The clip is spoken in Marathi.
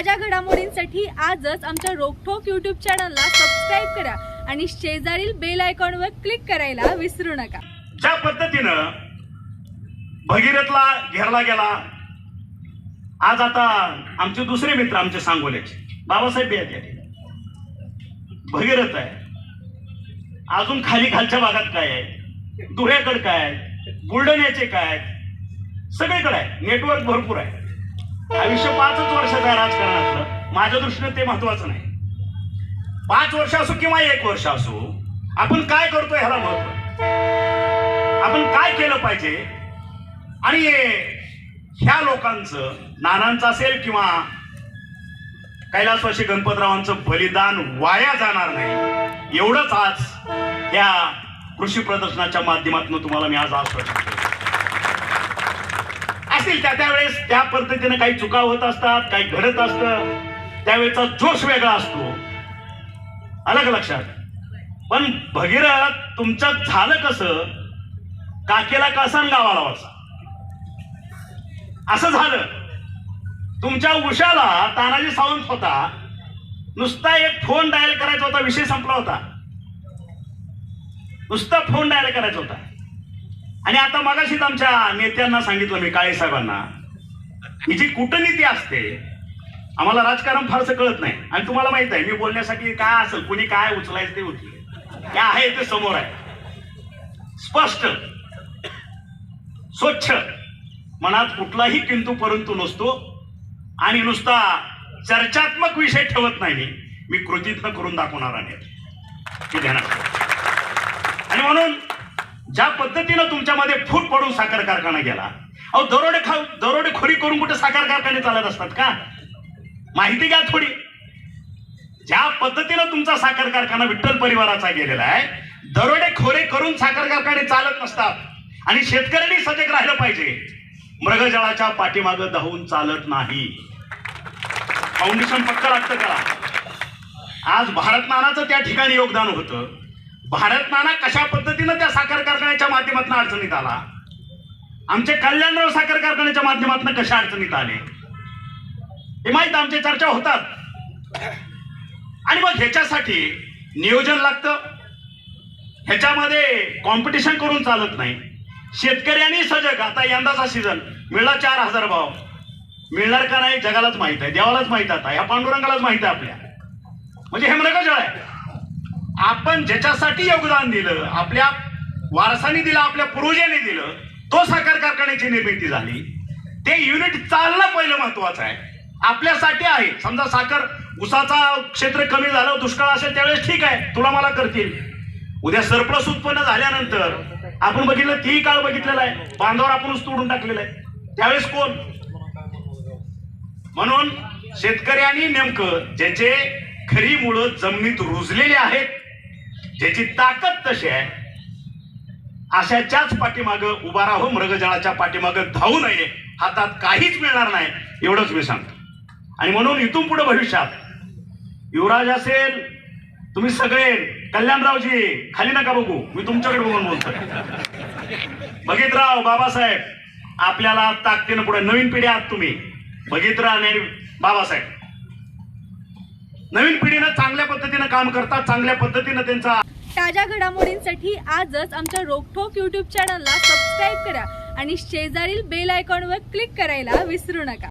ताज्या घडामोडींसाठी आजच आमच्या रोखोक युट्यूब चॅनलला सबस्क्राईब करा आणि शेजारील बेल आयकॉनवर क्लिक करायला विसरू नका. ज्या पद्धतीनं भगीरथला घेरला गेला आज आता आमचे दुसरे मित्र आमचे सांगोल्याचे बाबासाहेब आहेत या ठिकाणी भगीरथ आहे. अजून खाली खालच्या भागात काय आहे? धुळ्याकडे काय आहे? बुलढाण्याचे काय आहेत? सगळीकडे आहे. नेटवर्क भरपूर आहे. आयुष्य पाचच वर्षाचा राज माझ्या दृष्टीने ते महत्वाचं नाही. पाच वर्ष असो किंवा एक वर्ष असो आपण काय करतोय ह्याला महत्त्व आपण काय केलं पाहिजे? आणि ह्या लोकांचं नानांचं असेल किंवा कैलासवासी गणपतरावांचं बलिदान वाया जाणार नाही एवढंच आज या कृषी प्रदर्शनाच्या माध्यमातून तुम्हाला मी आज आश्वासन असेल असतील त्या त्यावेळेस त्या पद्धतीने काही चुका होत असतात काही घडत असतं. त्यावेळेचा जोश वेगळा असतो. अलग लक्षात. पण भगीरथ तुमचं झालं कसं? काकेला कसा गावाला वळसा असं झालं. तुमच्या उशाला तानाजी सावंत होता. नुसता एक फोन डायल करायचा होता विषय संपला होता. नुसता फोन डायल करायचा होता. आणि आता मगाशीच आमच्या नेत्यांना सांगितलं मी काळे साहेबांना. ही जी कूटनीती असते आम्हाला राजकारण फारसं कळत नाही. आणि तुम्हाला माहीत आहे मी बोलण्यासाठी काय असेल कुणी काय उचलायचं ते उचले काय आहे ते समोर आहे. स्पष्ट. स्वच्छ. मनात कुठलाही किंतू परंतु नसतो. आणि नुसता चर्चात्मक विषय ठेवत नाही मी. कृतीतनं करून दाखवणार आहे. आणि म्हणून ज्या पद्धतीनं तुमच्यामध्ये फूट पडून साखर कारखाना गेला अहो दरोडे खाऊ दरोडेखोरी करून कुठे साखर कारखाने चालत असतात का? माहिती का थोडी. ज्या पद्धतीनं तुमचा साखर कारखाना विठ्ठल परिवाराचा गेलेला आहे दरोडे खोरे करून साखर कारखाने चालत नसतात आणि शेतकऱ्यांनी सजग राहिलं पाहिजे. मृगजळाच्या पाठीमागं धावून चालत नाही. फाउंडेशन पक्क लागतं करा. आज भारत नानाचं त्या ठिकाणी योगदान होतं. भारत नाना कशा पद्धतीनं त्या साखर कारखान्याच्या माध्यमातून अडचणीत आला? आमचे कल्याणराव साखर कारखान्याच्या माध्यमातून कशा अडचणीत आले? माहीत आमच्या चर्चा होतात. आणि मग ह्याच्यासाठी नियोजन लागतं. ह्याच्यामध्ये कॉम्पिटिशन करून चालत नाही. शेतकऱ्यांनी सजग. आता यंदाचा सीझन मिळला चार हजार भाव. मिळणार का नाही जगालाच माहीत आहे देवालाच माहीत आता. या पांडुरंगालाच माहीत आहे आपल्या. म्हणजे हे मृगजळ आहे. आपण ज्याच्यासाठी योगदान दिलं आपल्या वारसाने दिलं आपल्या पूर्वजांनी दिलं तो साखर कारखान्याची निर्मिती झाली. ते युनिट चालणं पहिलं महत्वाचं आहे. आपल्यासाठी आहे. समजा साखर उसाचा क्षेत्र कमी झालं दुष्काळ असेल त्यावेळेस ठीक आहे. तुला मला करतील. उद्या सरप्लस उत्पन्न झाल्यानंतर आपण बघितलं ती काळ बघितलेला आहे. बांधावर आपण तोडून टाकलेला आहे. त्यावेळेस कोण? म्हणून शेतकऱ्यांनी नेमकं ज्याचे खरी मुळं जमिनीत रुजलेली आहेत ज्याची ताकद तशी आहे अशाच्याच पाठीमागं उभा राहू मृगजळाच्या पाठीमागं धावू नये. हातात काहीच मिळणार नाही. एवढंच मी सांगतो. आणि म्हणून इथून पुढे भविष्यात युवराज असेल तुम्ही सगळे कल्याणरावजी खाली नका बघू मी तुमच्याकडे बघून बोलतो बघितराव बाबासाहेब आपल्याला ताकदीनं पुढे नवीन पिढी आहात तुम्ही. बघितराव आणि बाबासाहेब. नवीन पिढीनं चांगल्या पद्धतीनं काम करतात चांगल्या पद्धतीनं त्यांचा ताज्या घडामोडींसाठी आजच आमच्या रोखोक युट्यूब चॅनलला सबस्क्राईब करा आणि शेजारील बेल आयकॉनवर क्लिक करायला विसरू नका.